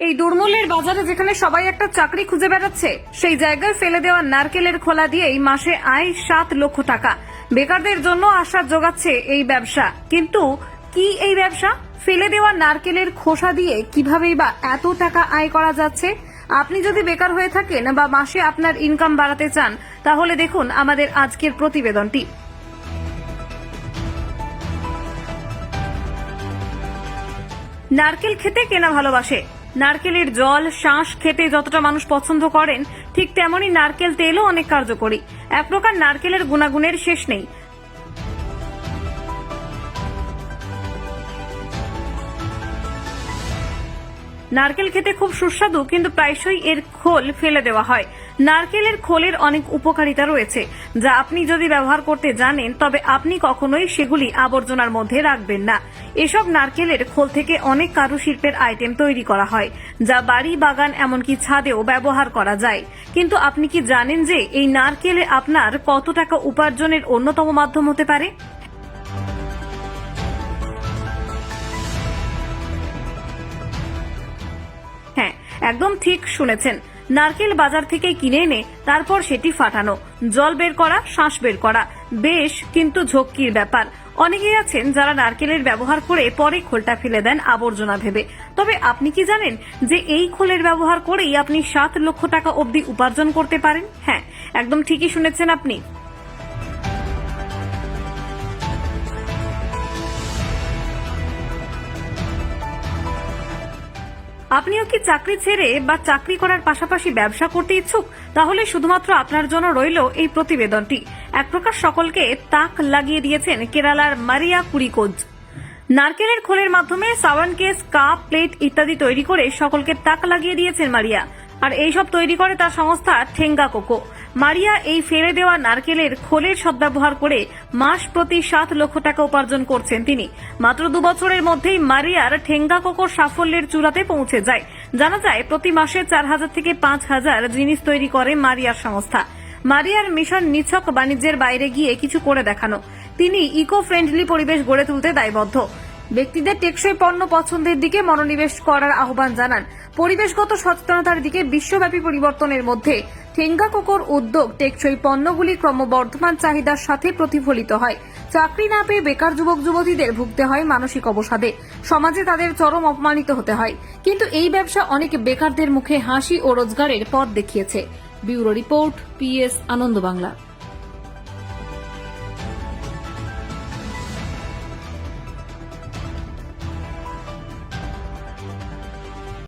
এই দুর্মূল্যের বাজারে যেখানে সবাই একটা চাকরি খুঁজে বেড়াচ্ছে, সেই জায়গায় ফেলে দেওয়া নারকেলের খোলা দিয়েই মাসে আয় সাত লক্ষ টাকা। বেকারদের জন্য আশা যোগাচ্ছে এই ব্যবসা। কিন্তু কি এই ব্যবসা? ফেলে দেওয়া নারকেলের খোসা দিয়ে কিভাবেই বা এত টাকা আয় করা যাচ্ছে? আপনি যদি বেকার হয়ে থাকেন বা মাসে আপনার ইনকাম বাড়াতে চান, তাহলে দেখুন আমাদের আজকের প্রতিবেদনটি। নারকেল খেতে কেনা ভালোবাসে। নারকেলের জল, শাঁস খেতে যতটা মানুষ পছন্দ করেন, ঠিক তেমনই নারকেল তেলও অনেক কার্যকরী। এক প্রকার নারকেলের গুণাগুণের শেষ নেই। নারকেল খেতে খুব সুস্বাদু, কিন্তু প্রায়শই এর খোল ফেলে দেওয়া হয়। নারকেলের খোলের অনেক উপকারিতা রয়েছে, যা আপনি যদি ব্যবহার করতে জানেন, তবে আপনি কখনোই সেগুলি আবর্জনার মধ্যে রাখবেন না। এসব নারকেলের খোল থেকে অনেক কারুশিল্পের আইটেম তৈরি করা হয়, যা বাড়ি, বাগান, এমনকি ছাদেও ব্যবহার করা যায়। কিন্তু আপনি কি জানেন যে এই নারকেলে আপনার কত টাকা উপার্জনের অন্যতম মাধ্যম হতে পারে? হ্যাঁ একদম ঠিক শুনেছেন। নারকেল বাজার থেকে কিনে এনে তারপর সেটি ফাটানো, জল বের করা, শ্বাস বের করা, বেশ কিন্তু ঝক্কির ব্যাপার। অনেকেই আছেন যারা নারকেলের ব্যবহার করে পরে খোলটা ফেলে দেন আবর্জনা ভেবে। তবে আপনি কি জানেন যে এই খোলের ব্যবহার করেই আপনি সাত লক্ষ টাকা অবধি উপার্জন করতে পারেন? হ্যাঁ একদম ঠিকই শুনেছেন আপনি। আপনিও কি চাকরি ছেড়ে বা চাকরি করার পাশাপাশি ব্যবসা করতে ইচ্ছুক? তাহলে শুধুমাত্র আপনার জন্য রইল এই প্রতিবেদনটি। এক প্রকার সকলকে তাক লাগিয়ে দিয়েছেন কেরালার মারিয়া কুরিকোজ নারকেলের খোলের মাধ্যমে সাওয়ান কেস, কাপ, প্লেট ইত্যাদি তৈরি করে সকলকে তাক লাগিয়ে দিয়েছেন মারিয়া। আর এইসব তৈরি করে তার সংস্থা ঠেঙ্গা কোকো। মারিয়া এই ফেলে দেওয়া নারকেলের খোলের সদ্ব্যবহার করে মাস প্রতি সাত লক্ষ টাকা উপার্জন করছেন তিনি। মাত্র দু বছরের মধ্যেই মারিয়ার ঠেঙ্গা কোকোর সাফল্যের চূড়াতে পৌঁছে যায়। জানা যায়, প্রতি মাসে চার হাজার থেকে পাঁচ হাজার জিনিস তৈরি করে মারিয়ার সংস্থা। মারিয়ার মিশন নিছক বাণিজ্যের বাইরে গিয়ে কিছু করে দেখানো। তিনি ইকো ফ্রেন্ডলি পরিবেশ গড়ে তুলতে দায়বদ্ধ। ব্যক্তিদের টেকসই পণ্য পছন্দের দিকে মনোনিবেশ করার আহ্বান জানান। পরিবেশগত সচেতনতার দিকে বিশ্বব্যাপী পরিবর্তনের মধ্যে ঠেঙ্গা কোকোর উদ্যোগ টেকসই পণ্যগুলি ক্রমবর্ধমান চাহিদার সাথে প্রতিফলিত হয়। চাকরি না পেয়ে বেকার যুবক যুবতীদের ভুগতে হয় মানসিক অবসাদে। সমাজে তাদের চরম অপমানিত হতে হয়। কিন্তু এই ব্যবসা অনেক বেকারদের মুখে হাসি ও রোজগারের পথ দেখিয়েছে। Bureau report, PS, Ananda Bangla.